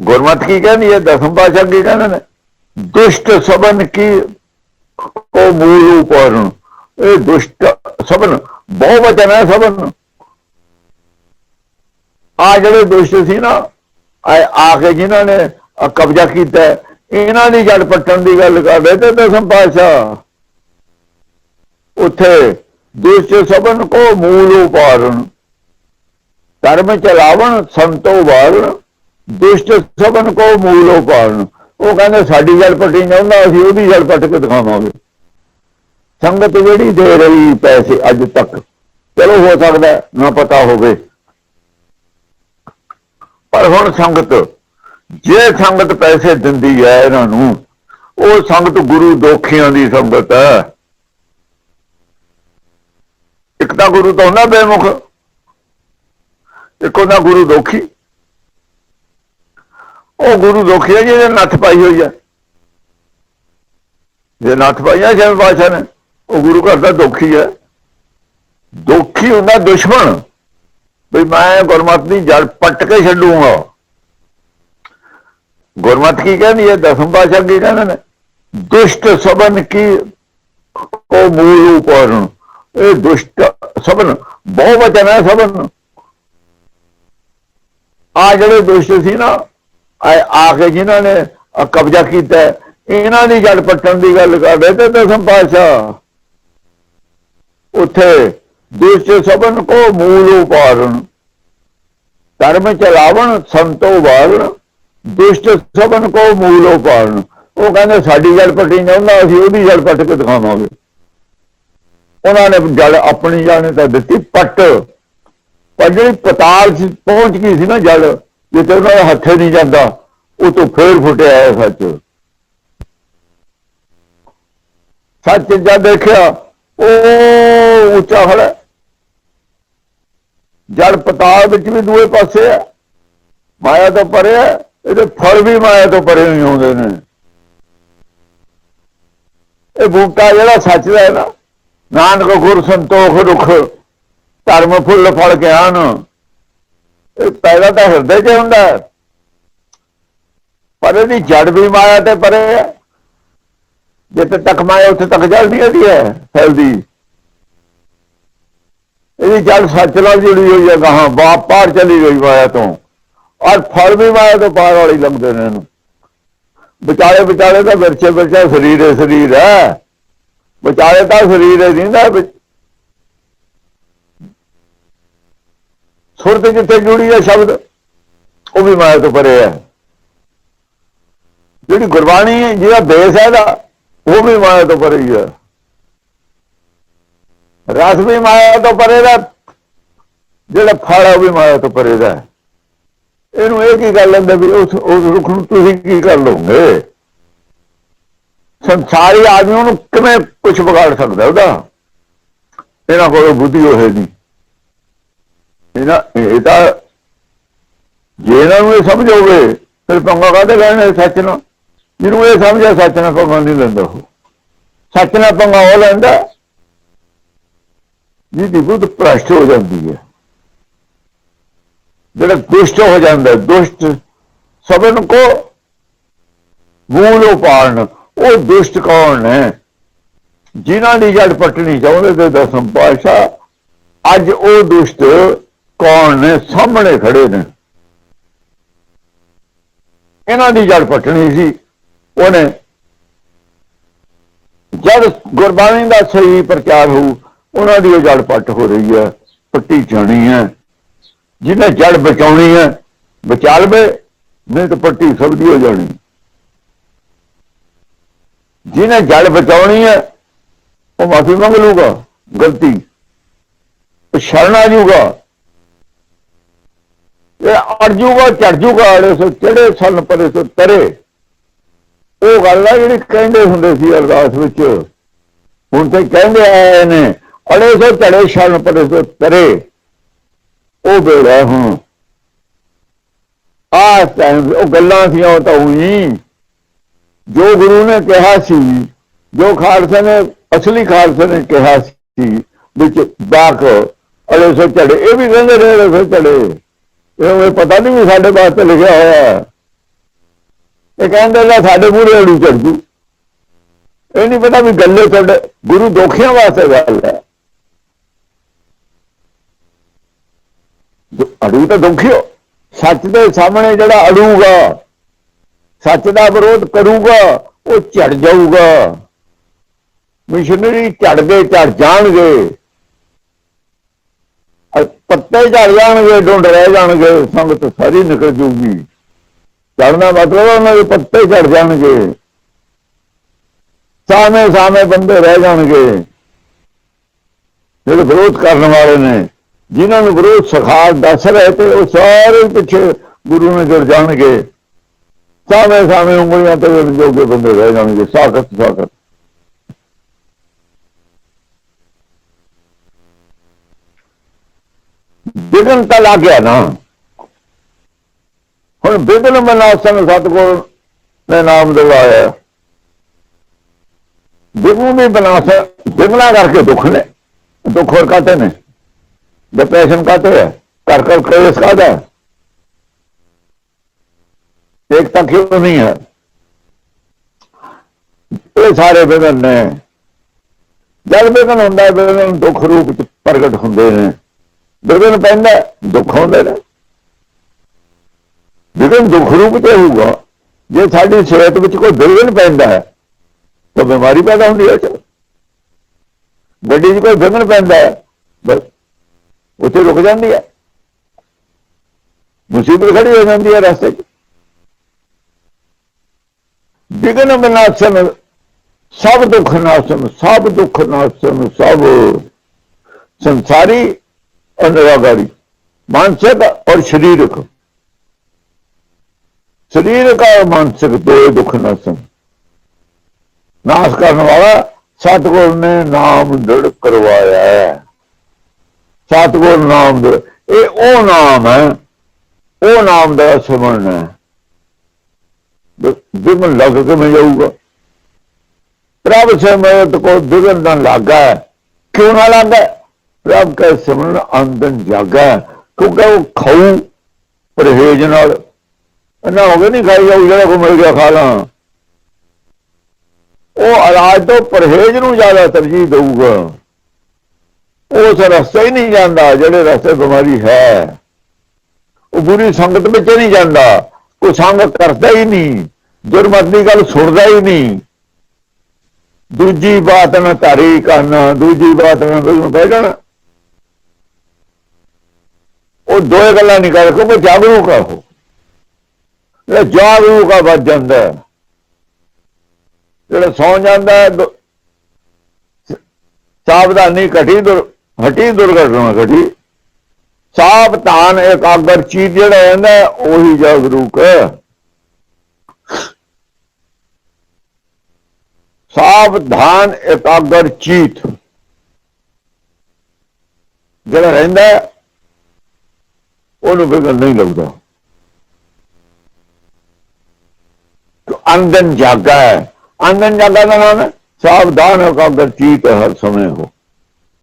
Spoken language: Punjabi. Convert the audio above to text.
ਗੁਰਮਤ ਕੀ ਕਹਿੰਦੀ ਹੈ? ਦਸਮ ਪਾਸ਼ਾ ਕੀ ਕਹਿੰਦੇ ਨੇ? ਦੁਸ਼ਟ ਸਬਨ ਕੀ ਕੋ ਮੂਲ ਉਪਰਨ ਇਹ ਦੁਸ਼ਟ ਸਬਨ ਬਹੁ ਵਚਨ ਹੈ ਸਬਨ। ਆ ਜਿਹੜੇ ਦੁਸ਼ਟ ਸੀ ਨਾ ਆ ਕੇ ਜਿਨ੍ਹਾਂ ਨੇ ਕਬਜ਼ਾ ਕੀਤਾ ਇਹਨਾਂ ਦੀ ਜੜ ਪੱਟਣ ਦੀ ਗੱਲ ਕਰਦੇ ਤੇ ਦਸਮ ਪਾਸ਼ਾ ਉੱਥੇ ਦੁਸ਼ਟ ਸਬਨ ਕੋ ਮੂਲ ਉਪਰਨ ਧਰਮ ਚਲਾਵਣ, ਸੰਤੋ ਵਾਰਨ ਦੁਸ਼ਟ ਸਭਨ ਕੋ ਮੂਲ ਉਪਾਰਨ ਉਹ ਕਹਿੰਦੇ ਸਾਡੀ ਜੜ ਪੱਟੀ ਚਾਹੁੰਦਾ ਅਸੀਂ ਉਹਦੀ ਜੜ ਪੱਟ ਕੇ ਦਿਖਾਵਾਂਗੇ। ਸੰਗਤ ਜਿਹੜੀ ਦੇ ਰਹੀ ਪੈਸੇ ਅੱਜ ਤੱਕ, ਚਲੋ ਹੋ ਸਕਦਾ ਨਾ ਪਤਾ ਹੋਵੇ। ਪਰ ਹੁਣ ਸੰਗਤ, ਜੇ ਸੰਗਤ ਪੈਸੇ ਦਿੰਦੀ ਹੈ ਇਹਨਾਂ ਨੂੰ, ਉਹ ਸੰਗਤ ਗੁਰੂ ਦੋਖੀਆਂ ਦੀ ਸੰਗਤ ਹੈ। ਇੱਕ ਤਾਂ ਗੁਰੂ ਤਾਂ ਹੁੰਦਾ ਬੇਮੁਖ, ਇੱਕ ਹੁੰਦਾ ਗੁਰੂ ਦੋਖੀ। ਉਹ ਗੁਰੂ ਦੋਖੀ ਹੈ ਜਿਹਨੇ ਨੱਥ ਪਾਈ ਹੋਈ ਹੈ ਜੇ ਨੱਥ ਪਾਈ ਹੈ ਜਿਵੇਂ ਬਾਸ਼ਾ ਨੇ, ਉਹ ਗੁਰੂ ਘਰ ਦਾ ਦੋਖੀ ਹੈ ਦੋਖੀ ਹੁੰਦਾ ਦੁਸ਼ਮਣ। ਵੀ ਮੈਂ ਗੁਰਮਤ ਦੀ ਜੜ ਪੱਟ ਕੇ ਛੱਡੂਗਾ। ਗੁਰਮਤ ਕੀ ਕਹਿੰਦੀ ਹੈ? ਦਸਮ ਪਾਸ਼ਾ ਕੀ ਕਹਿੰਦੇ ਨੇ? ਦੁਸ਼ਟ ਸਬਨ ਕੀ ਕੋ ਮੂਲ ਉਪਰ ਇਹ ਦੁਸ਼ਟ ਸਬਨ ਬਹੁ ਵਚਨ ਹੈ ਸਬਨ। ਆ ਜਿਹੜੇ ਦੁਸ਼ਟ ਸੀ ਨਾ ਆ ਕੇ ਜਿਨ੍ਹਾਂ ਨੇ ਕਬਜ਼ਾ ਕੀਤਾ ਇਹਨਾਂ ਦੀ ਜੜ ਪੱਟਣ ਦੀ ਗੱਲ ਕਰਦੇ ਤੇ ਦਸਮ ਪਾਤਸ਼ਾਹ। ਉੱਥੇ ਦੁਸ਼ਟ ਸਭਨ ਕੋ ਮੂਲ ਉਪਾਰਨ, ਧਰਮ ਚਲਾਵਣ, ਸੰਤੋ ਵਾਰਨ ਦੁਸ਼ਟ ਸਭਨ ਕੋ ਮੂਲ ਉਪਾਰਨ। ਉਹ ਕਹਿੰਦੇ ਸਾਡੀ ਜੜ ਪੱਟੀ ਚਾਹੁੰਦਾ ਅਸੀਂ ਉਹਦੀ ਜੜ ਪੱਟ ਕੇ ਦਿਖਾਵਾਂਗੇ। ਉਹਨਾਂ ਨੇ ਜੜ ਆਪਣੀ ਜਾਣੇ ਤਾਂ ਦਿੱਤੀ, ਪੱਟ। ਪਰ ਜਿਹੜੀ ਪਤਾਲ ਚ ਪਹੁੰਚ ਗਈ ਸੀ ਨਾ ਜੜ ਜਿੱਥੇ ਉਹਨਾਂ ਦਾ ਹੱਥੇ ਨਹੀਂ ਜਾਂਦਾ, ਉਹ ਤੋਂ ਫੇਰ ਫੁੱਟਿਆ ਹੈ ਸੱਚ। ਸੱਚ ਜਦ ਦੇਖਿਆ, ਉਹ ਉੱਚਾ ਖੜਾ ਜੜ ਪਤਾਲ ਵਿੱਚ ਵੀ ਦੂਏ ਪਾਸੇ ਹੈ ਮਾਇਆ ਤੋਂ ਪਰੇ ਹੈ ਇਹਦੇ ਫਲ ਵੀ ਮਾਇਆ ਤੋਂ ਪਰੇ ਨਹੀਂ ਆਉਂਦੇ ਨੇ। ਇਹ ਬੂਟਾ ਜਿਹੜਾ ਸੱਚ ਦਾ ਹੈ ਨਾ, ਨਾਨਕ ਗੁਰ ਸੰਤੋਖ ਰੁਖ ਧਰਮ ਫੁੱਲ ਫਲ ਗਿਆਨ। ਇਹ ਪੈਦਾ ਤਾਂ ਹਿਰਦੇ 'ਚ ਹੁੰਦਾ ਪਰ ਇਹਦੀ ਜੜ ਵੀ ਮਾਇਆ ਤੇ ਪਰੇ ਹੈ। ਜਿੱਥੇ ਤੱਕ ਮਾਇਆ, ਉੱਥੇ ਤੱਕ ਜਲਦੀ ਹੁੰਦੀ ਹੈ ਫੈਲਦੀ ਇਹਦੀ ਜੜ ਸੱਚ ਨਾਲ ਜੁੜੀ ਹੋਈ ਹੈ, ਗਾਹਾਂ ਬਾਪ ਪਾਰ ਚਲੀ ਗਈ ਮਾਇਆ ਤੋਂ। ਔਰ ਫਲ ਵੀ ਮਾਇਆ ਤੋਂ ਪਾਰ ਵਾਲੀ ਲੱਗਦੇ ਨੇ ਇਹਨੂੰ। ਵਿਚਾਲੇ ਵਿਚਾਲੇ ਤਾਂ ਵਿਰਚੇ ਵਿਰਚੇ ਸਰੀਰ ਹੈ ਸਰੀਰ ਹੈ। ਵਿਚਾਲੇ ਤਾਂ ਸਰੀਰ ਹੈ ਜਿੰਦਾ ਵਿੱਚ ਸੁਰਤ ਜਿੱਥੇ ਜੁੜੀ ਹੈ ਸ਼ਬਦ, ਉਹ ਵੀ ਮਾਇਆ ਤੋਂ ਪਰੇ ਹੈ। ਜਿਹੜੀ ਗੁਰਬਾਣੀ, ਜਿਹਦਾ ਬੇਸ ਹੈ ਇਹਦਾ, ਉਹ ਵੀ ਮਾਇਆ ਤੋਂ ਪਰੇ ਹੀ ਹੈ। ਰਸ ਵੀ ਮਾਇਆ ਤੋਂ ਪਰੇ ਦਾ, ਜਿਹੜਾ ਫਲ ਹੈ ਉਹ ਵੀ ਮਾਇਆ ਤੋਂ ਪਰੇ ਦਾ ਇਹਨੂੰ ਇਹ ਕੀ ਗੱਲ ਲੈਂਦੇ ਵੀ ਉਸ ਉਸ ਰੁੱਖ ਨੂੰ ਤੁਸੀਂ ਕੀ ਕਰ ਲਓਗੇ? ਸੰਸਾਰੀ ਆਦਮੀ ਨੂੰ ਕਿਵੇਂ ਕੁਝ ਵਿਗਾੜ ਸਕਦਾ ਉਹਦਾ? ਇਹਨਾਂ ਕੋਲ ਬੁੱਧੀ ਹੋਏ ਨਹੀਂ ਇਹਨਾਂ ਇਹ ਤਾਂ ਜੇ ਇਹਨਾਂ ਨੂੰ ਇਹ ਸਮਝ ਹੋਵੇ ਫਿਰ ਪੰਗਾ ਕਾਹਦੇ ਲੈਣੇ ਸੱਚ ਨਾਲ ਜਿਹਨੂੰ ਇਹ ਸਮਝਿਆ ਸੱਚ ਨਾਲ ਪੰਗਾ ਨਹੀਂ ਲੈਂਦਾ ਉਹ। ਸੱਚ ਨਾਲ ਪੰਗਾ ਉਹ ਲੈਂਦਾ ਜਿਹਦੀ ਬੁੱਧ ਭ੍ਰਸ਼ਟ ਹੋ ਜਾਂਦੀ ਹੈ। ਜਿਹੜਾ ਦੁਸ਼ਟ ਹੋ ਜਾਂਦਾ ਹੈ, ਦੁਸ਼ਟ ਸਭਨ ਕੋ ਮੂਲ ਉਪਾਰਨ ਉਹ ਦੁਸ਼ਟ ਕੌਣ ਹੈ? ਜਿਨ੍ਹਾਂ ਦੀ ਜੜ ਪੱਟਣੀ ਚਾਹੁੰਦੇ ਤੇ ਦਸਮ ਪਾਸ਼ਾ ਅੱਜ ਉਹ ਦੁਸ਼ਟ ਕੌਣ ਨੇ? ਸਾਹਮਣੇ ਖੜੇ ਨੇ। ਇਹਨਾਂ ਦੀ ਜੜ ਪੱਟਣੀ ਸੀ। ਉਹਨੇ ਜਦ ਗੁਰਬਾਣੀ ਦਾ ਸਹੀ ਪ੍ਰਚਾਰ ਹੋਊ, ਉਹਨਾਂ ਦੀ ਉਹ ਜੜ ਪੱਟ ਹੋ ਰਹੀ ਹੈ। ਪੱਟੀ ਜਾਣੀ ਹੈ। ਜਿਹਨੇ ਜੜ ਬਚਾਉਣੀ ਹੈ, ਬਚਾ ਲਵੇ, ਨਹੀਂ ਤਾਂ ਪੱਟੀ ਸਭ ਦੀ ਹੋ ਜਾਣੀ। ਜਿਹਨੇ ਜੜ ਬਚਾਉਣੀ ਹੈ, ਉਹ ਮਾਫੀ ਮੰਗ ਲੂਗਾ ਗਲਤੀ। ਉਹ ਸ਼ਰਨ ਆ ਜਾਊਗਾ ਇਹ ਅੜ ਜਾਊਗਾ ਚੜ ਜਾਊਗਾ ਅੜੇ ਸੋ ਚੜੇ ਸਨ ਪਰੇ ਸੋ ਤਰੇ। ਉਹ ਗੱਲ ਆ ਜਿਹੜੀ ਕਹਿੰਦੇ ਹੁੰਦੇ ਸੀ ਅਰਦਾਸ ਵਿੱਚ। ਹੁਣ ਤੇ ਕਹਿੰਦੇ ਆਏ ਨੇ, ਅੜੇ ਸੋ ਚੜੇ ਸ਼ਰਨ ਪਰੇ ਸੋ ਤਰੇ। ਉਹ ਬੇੜਾ ਹੁਣ ਆ ਟਾਈਮ ਉਹ ਗੱਲਾਂ ਸੀ ਉਹ ਤਾਂ ਉਹੀ। ਜੋ ਗੁਰੂ ਨੇ ਕਿਹਾ ਸੀ, ਜੋ ਖਾਲਸਾ ਨੇ, ਅਸਲੀ ਖਾਲਸਾ ਨੇ ਕਿਹਾ ਸੀ, ਵਿੱਚ ਬਾਕ, ਅੜੇ ਸੋ ਚੜੇ ਇਹ ਵੀ ਕਹਿੰਦੇ ਰਹੇ ਅੜੇ ਸੋ ਚੜੇ ਇਹ ਪਤਾ ਨਹੀਂ ਵੀ ਸਾਡੇ ਵਾਸਤੇ ਲਿਖਿਆ ਹੋਇਆ ਹੈ। ਇਹ ਕਹਿੰਦੇ ਲੈ ਸਾਡੇ ਮੂਹਰੇ ਅੜੂ ਚੜ ਜੂ ਇਹ ਨਹੀਂ ਪਤਾ ਵੀ ਗੱਲੇ ਤੁਹਾਡੇ ਗੁਰੂ ਦੋਖਿਆਂ ਵਾਸਤੇ ਗੱਲ ਹੈ। ਅੜੂ ਤਾਂ ਦੁਖਿਓ। ਸੱਚ ਦੇ ਸਾਹਮਣੇ ਜਿਹੜਾ ਅੜੂਗਾ, ਸੱਚ ਦਾ ਵਿਰੋਧ ਕਰੂਗਾ, ਉਹ ਝੜ ਜਾਊਗਾ। ਮਿਸ਼ਨਰੀ ਝੜ ਗਏ ਝੜ ਜਾਣਗੇ। ਪੱਤੇ ਝੜ ਜਾਣਗੇ, ਡੁੰਡ ਰਹਿ ਜਾਣਗੇ, ਸੰਗਤ ਸਾਰੀ ਨਿਕਲ ਜੂਗੀ। ਝੜਨਾ ਮਤਲਬ ਉਹਨਾਂ ਦੇ ਪੱਤੇ ਝੜ ਜਾਣਗੇ। ਸਾਵੇਂ ਸਾਵੇਂ ਬੰਦੇ ਰਹਿ ਜਾਣਗੇ। ਜਿਹੜੇ ਵਿਰੋਧ ਕਰਨ ਵਾਲੇ ਨੇ, ਜਿਨ੍ਹਾਂ ਨੂੰ ਵਿਰੋਧ ਸਿਖਾ ਦੱਸ ਰਹੇ ਤੇ ਉਹ ਸਾਰੇ ਪਿੱਛੇ ਗੁਰੂ ਨੇ ਜੁੜ ਜਾਣਗੇ। ਸਾਵੇਂ ਸਾਵੇਂ ਉਂਗਲੀਆਂ ਤੇ ਜੋਗੇ ਬੰਦੇ ਰਹਿ ਜਾਣਗੇ, ਸਾਖਤ ਸਾਖਤ। ਬਿਗਨ ਤਾਂ ਲੱਗ ਗਿਆ ਨਾ। ਹੁਣ ਬਿਗਨ ਮਨਾ ਸੰਗ ਸਤਗੁਰ ਨੇ ਨਾਮ ਦਿਵਾਇਆ। ਬਿਗੂ ਵੀ ਬਨਾਸ ਬਿਗਲਾ ਕਰਕੇ ਦੁੱਖ ਨੇ। ਦੁੱਖ ਹੋਰ ਕਾਤੇ ਨੇ? ਡਿਪਰੈਸ਼ਨ ਕਾਤੇ ਹੈ? ਕਰ ਕਰ ਕਲੇਸ਼ ਕਾਦਾ ਇੱਕ ਤਾਂ ਕਿਉਂ ਨਹੀਂ ਹੈ? ਇਹ ਸਾਰੇ ਬਿਗਨ ਨੇ। ਜਦ ਬਿਗਨ ਹੁੰਦਾ ਬਿਗਨ ਦੁੱਖ ਰੂਪ ਚ ਪ੍ਰਗਟ ਹੁੰਦੇ ਨੇ। ਵਿਗਨ ਪੈਂਦਾ, ਦੁੱਖ ਹੁੰਦੇ ਨਾ। ਵਿਗਨ ਦੁੱਖ ਰੂਪ ਤੇ ਹੋਊਗਾ। ਜੇ ਸਾਡੀ ਸਿਹਤ ਵਿੱਚ ਕੋਈ ਵਿਗਨ ਪੈਂਦਾ ਹੈ, ਤਾਂ ਬਿਮਾਰੀ ਪੈਦਾ ਹੁੰਦੀ ਹੈ। ਚ ਗੱਡੀ 'ਚ ਕੋਈ ਵਿਗਨ ਪੈਂਦਾ ਹੈ, ਬਸ ਉੱਥੇ ਰੁਕ ਜਾਂਦੀ ਹੈ। ਮੁਸੀਬਤ ਖੜੀ ਹੋ ਜਾਂਦੀ ਹੈ ਰਸਤੇ 'ਚ। ਵਿਗਨ ਵਿਨਾਸ਼ਨ ਸਭ ਦੁੱਖ ਨਾਸ਼ਨ ਸਭ ਦੁੱਖ ਨਾਸ਼ਨ ਸਭ ਸੰਸਾਰੀ और निराकारी मानसिक और शरीरक शरीर का और मानसिक दो दुख नाशन नाश करने वाला सतगुरु ने नाम दृढ़ करवाया है ਸਤਗੁਰ ਨਾਮ ਦੇ ਇਹ ਉਹ ਨਾਮ ਹੈ ਉਹ ਨਾਮ ਦਾ ਸਿਮਰਨ ਹੈ ਬਿਗਨ ਲੱਗ ਕੇ ਮੈਂ ਜਾਊਗਾ ਪ੍ਰਭ ਸਿਮਰਤ ਕੋ ਬਿਗਨ ਨਾ ਲੱਗਾ ਹੈ। ਕਿਉਂ ਨਾ ਲੱਗਾ ਹੈ? ਪ੍ਰਭ ਕਾ ਸਿਮਰਨ ਅੰਦਨ ਜਾਗਾ, ਕਿਉਂਕਿ ਉਹ ਖਾਊ ਪਰਹੇਜ ਨਾਲ। ਇਹਨਾਂ ਹੋਵੇ ਗਏ ਨਹੀਂ ਖਾਈ ਜਾਊ, ਜਿਹੜਾ ਕੋ ਮਿਲ ਗਿਆ ਖਾ ਲਾਂ। ਉਹ ਇਲਾਜ ਤੋਂ ਪਰਹੇਜ ਨੂੰ ਜ਼ਿਆਦਾ ਤਰਜੀਹ ਦੇਊਗਾ। ਉਸ ਰਸਤੇ ਹੀ ਨਹੀਂ ਜਾਂਦਾ, ਜਿਹੜੇ ਰਸਤੇ ਬਿਮਾਰੀ ਹੈ। ਉਹ ਬੁਰੀ ਸੰਗਤ ਵਿੱਚ ਨਹੀਂ ਜਾਂਦਾ। ਕੋਈ ਸੰਗਤ ਕਰਦਾ ਹੀ ਨਹੀਂ। ਦੁਰਮਤ ਦੀ ਗੱਲ ਸੁਣਦਾ ਹੀ ਨਹੀਂ। ਦੂਜੀ ਬਾਤ ਨਾ ਧਾਰੀ ਕਰਨਾ, ਦੂਜੀ ਬਾਤ ਨਾ ਬਹਿ ਜਾਣਾ। ਉਹ ਦੋਏ ਗੱਲਾਂ ਨਹੀਂ ਕਰ ਕਿਉਂਕਿ ਜਾਗਰੂਕ ਆ ਉਹ। ਜਿਹੜਾ ਜਾਗਰੂਕ ਆ ਵੱਜ ਜਾਂਦਾ ਜਿਹੜਾ ਸੌ ਜਾਂਦਾ ਹੈ, ਸਾਵਧਾਨੀ ਘਟੀ ਦੁਰ ਹਟੀ ਦੁਰਘਟਨਾ ਘਟੀ। ਸਾਵਧਾਨ ਇਕਾਗਰ ਚੀਜ਼ ਜਿਹੜਾ ਹੁੰਦਾ ਉਹੀ ਜਾਗਰੂਕ ਹੈ। ਸਾਵਧਾਨ ਇਕਾਗਰ ਚੀਤ ਜਿਹੜਾ ਰਹਿੰਦਾ ਉਹਨੂੰ ਫਿਕਰ ਨਹੀਂ ਲੱਗਦਾ ਅੰਦਨ ਜਾਗਾ ਹੈ। ਅੰਦਨ ਜਾਗਾ ਦਾ ਨਾਮ ਹੈ, ਸਾਵਧਾਨ ਹੋ ਕਬ ਚੀਤ ਹਰ ਸਮੇਂ ਹੋ।